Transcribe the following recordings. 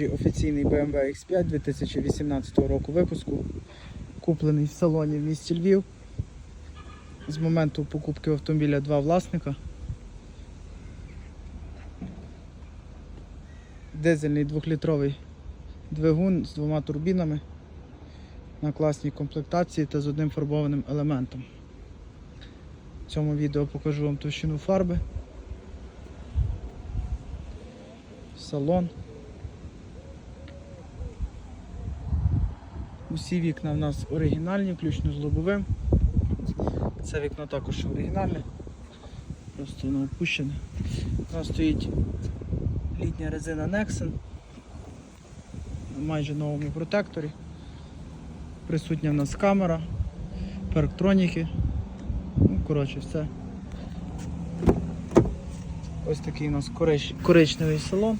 Офіційний BMW X5 2018 року випуску, куплений в салоні в місті Львів. З моменту покупки автомобіля два власника. Дизельний двохлітровий двигун з двома турбінами на класній комплектації та з одним фарбованим елементом. В цьому відео покажу вам товщину фарби, салон. Усі вікна в нас оригінальні, включно з лобовим. Це вікно також оригінальне, просто воно опущене. У нас стоїть літня резина Nexen на майже новому протекторі. Присутня в нас камера, парктроніки. Ну, коротше, все. Ось такий у нас корич... коричневий салон.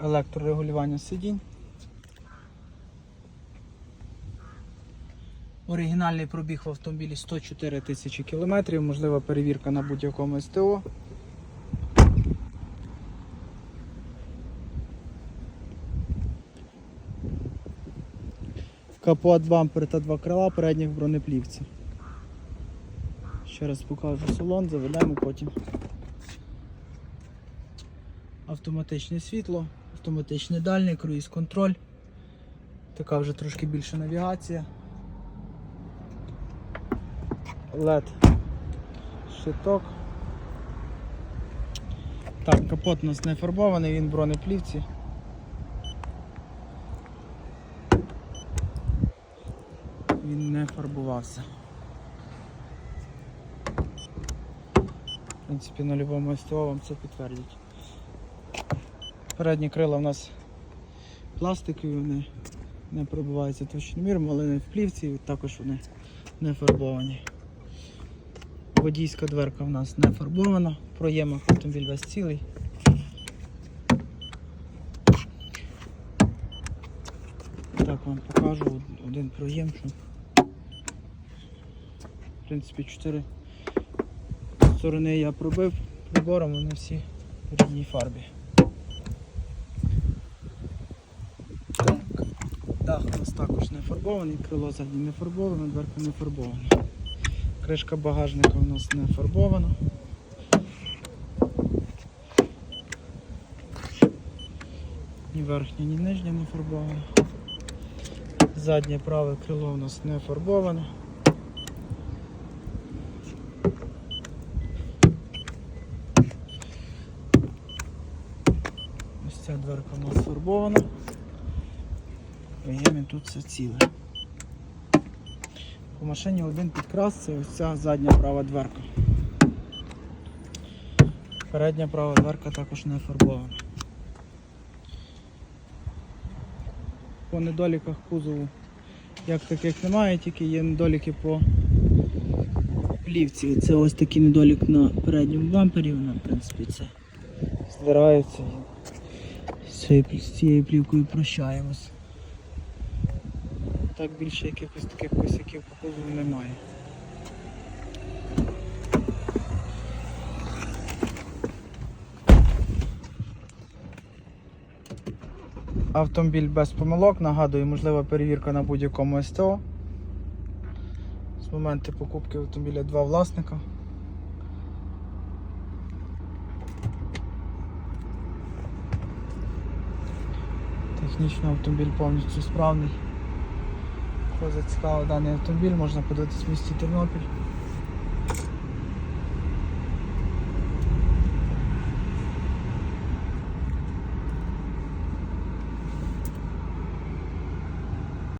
Електрорегулювання сидінь. Оригінальний пробіг в автомобілі 104 тисячі кілометрів, можлива перевірка на будь-якому СТО. Капот, бампер та два крила передніх бронеплівці. Ще раз покажу салон, заведемо потім. Автоматичне світло, автоматичний дальний, круїз контроль. Така вже трошки більша навігація. LED щиток. Так, капот у нас не фарбований, він бронеплівці. Він не фарбувався. В принципі, на будь-якому СТО вам це підтвердять. Передні крила у нас пластикові, вони не пробиваються товщиноміром, але не в плівці, також вони не фарбовані. Водійська дверка в нас не фарбована, в проємах автомобіль весь цілий. Так вам покажу один проєм, що в принципі чотири сторони я пробив прибором, вони всі в рідній фарбі. Так, дах у нас також не фарбований, крило заднє не фарбоване, дверка не фарбована. Кришка багажника у нас не фарбована. Ні верхня, ні нижня не фарбована. Заднє праве крило у нас не фарбоване. Ось ця дверка у нас фарбована. Приємні тут все ціле. По машині один підкрас це ось ця задня права дверка. Передня права дверка також не фарбована. По недоліках кузову як таких немає, тільки є недоліки по плівці. Це ось такий недолік на передньому бампері, вона в принципі це здирається. з цією плівкою прощаємось. Так більше якихось таких косяків по кузову немає. Автомобіль без помилок, нагадую, можлива перевірка на будь-якому СТО. З моменту покупки автомобіля два власника. Технічно автомобіль повністю справний. Кого зацікавив даний автомобіль, можна подивитись в місті Тернопіль.